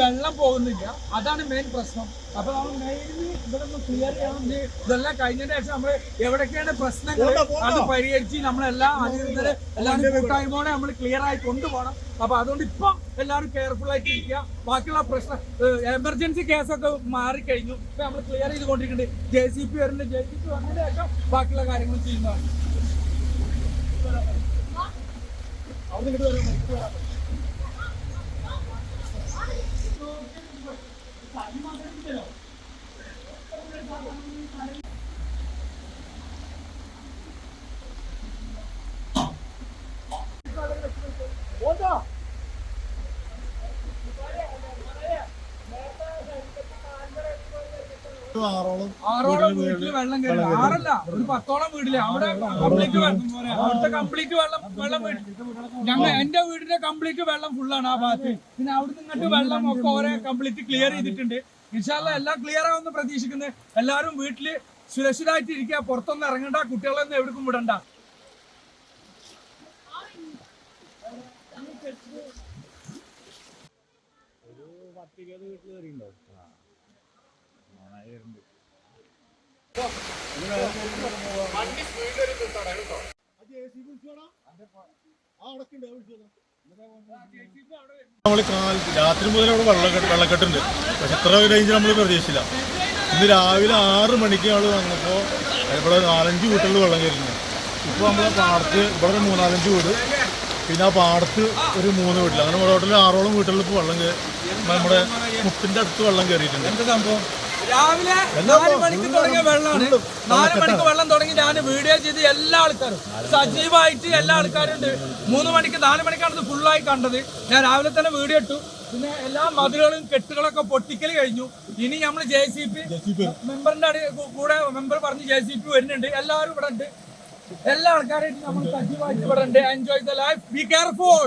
വെള്ളം പോകുന്നില്ല. അതാണ് മെയിൻ പ്രശ്നം. അപ്പൊ നമ്മൾ ഇവിടെ ഒന്ന് ക്ലിയർ ചെയ്യണം ഇത് ഇതെല്ലാം കഴിഞ്ഞതിന് ശേഷം നമ്മൾ എവിടൊക്കെയാണ് പ്രശ്നങ്ങൾ അത് പരിഹരിച്ച് നമ്മളെല്ലാം അധികൃതരെ എല്ലാം കൂട്ടായ്മയോടെ നമ്മൾ ക്ലിയർ ആയി കൊണ്ടുപോകണം. അപ്പൊ അതുകൊണ്ട് ഇപ്പൊ എല്ലാവരും കെയർഫുൾ ആയിട്ട് ഇരിക്കുക ബാക്കിയുള്ള പ്രശ്നം എമർജൻസി കേസൊക്കെ മാറിക്കഴിഞ്ഞു. ഇപ്പൊ നമ്മൾ ക്ലിയർ ചെയ്തുകൊണ്ടിരിക്കുന്നുണ്ട്. ജെ സി പി വരുന്നുണ്ട്. ജെ സി പി വന്നതിന് ശേഷം ബാക്കിയുള്ള കാര്യങ്ങൾ ചെയ്യുന്നതാണ്. അവിടെ ഇങ്ങോട്ട് വരാൻ ആറോളം ആറോളം വീട്ടിൽ വെള്ളം കയറി ആറല്ല ഒരു പത്തോളം വീട്ടിൽ. അവിടെ കംപ്ലീറ്റ് വെള്ളം അവിടുത്തെ കംപ്ലീറ്റ് വെള്ളം വെള്ളം ഞങ്ങൾ എന്റെ വീടിന്റെ കംപ്ലീറ്റ് വെള്ളം ഫുള്ളാണ് ആ ഭാഗത്ത്. പിന്നെ അവിടെ നിന്നിട്ട് വെള്ളം ഒക്കെ ഓരോ കംപ്ലീറ്റ് ക്ലിയർ ചെയ്തിട്ടുണ്ട്. ഇൻഷാല്ല എല്ലാം ക്ലിയർ ആവുമെന്ന് പ്രതീക്ഷിക്കുന്നത് എല്ലാവരും വീട്ടിൽ സുരക്ഷിതമായിട്ട് ഇരിക്കുക. പുറത്തൊന്നും ഇറങ്ങണ്ട. കുട്ടികളൊന്നും എവിടേക്കും വിടണ്ട. നമ്മൾ രാത്രി മുതൽ അവിടെ വെള്ളക്കെട്ട് വെള്ളക്കെട്ടുണ്ട്. പക്ഷെ ഇത്ര റേഞ്ച് നമ്മൾ പ്രതീക്ഷിച്ചില്ല. ഇന്ന് രാവിലെ ആറ് മണിക്ക് ഞങ്ങൾ വന്നപ്പോൾ ഇവിടെ നാലഞ്ച് വീട്ടുകളിൽ വെള്ളം കയറുന്നു ഇപ്പോൾ നമ്മളെ പാടത്ത് ഇവിടെ ഒരു മൂന്നാലഞ്ച് വീട്. പിന്നെ ആ പാടത്ത് ഒരു മൂന്ന് വീട്ടിൽ അങ്ങനെ ടോട്ടൽ ആറോളം വീട്ടുകളിൽ ഇപ്പോൾ വെള്ളം കയറി നമ്മുടെ മുട്ടിന്റെ അടുത്ത് വെള്ളം കയറിയിട്ടുണ്ട്. എന്താ സംഭവം? രാവിലെ നാല് മണിക്ക് തുടങ്ങിയ വെള്ളമാണ്. നാല് മണിക്ക് വെള്ളം തുടങ്ങി ഞാൻ വീഡിയോ ചെയ്ത് എല്ലാ ആൾക്കാരും. സജീവമായിട്ട് എല്ലാ ആൾക്കാരും ഉണ്ട് മൂന്ന് മണിക്ക് നാല് മണിക്കാണ് ഇത് ഫുള്ളായി കണ്ടത്. ഞാൻ രാവിലെ തന്നെ വീഡിയോ ഇട്ടു. പിന്നെ എല്ലാ മതിലുകളും കെട്ടുകളൊക്കെ പൊട്ടിക്കൽ കഴിഞ്ഞു. ഇനി നമ്മൾ ജെ സി പി മെമ്പറിന്റെ അടി കൂടെ മെമ്പർ പറഞ്ഞ് ജെ സി പി വരുന്നുണ്ട്. എല്ലാവരും ഇവിടെ ഉണ്ട്. എല്ലാ ആൾക്കാരായിട്ട് നമ്മൾ സജീവമായിട്ട് ഇവിടെ ഉണ്ട്. Enjoy the life be careful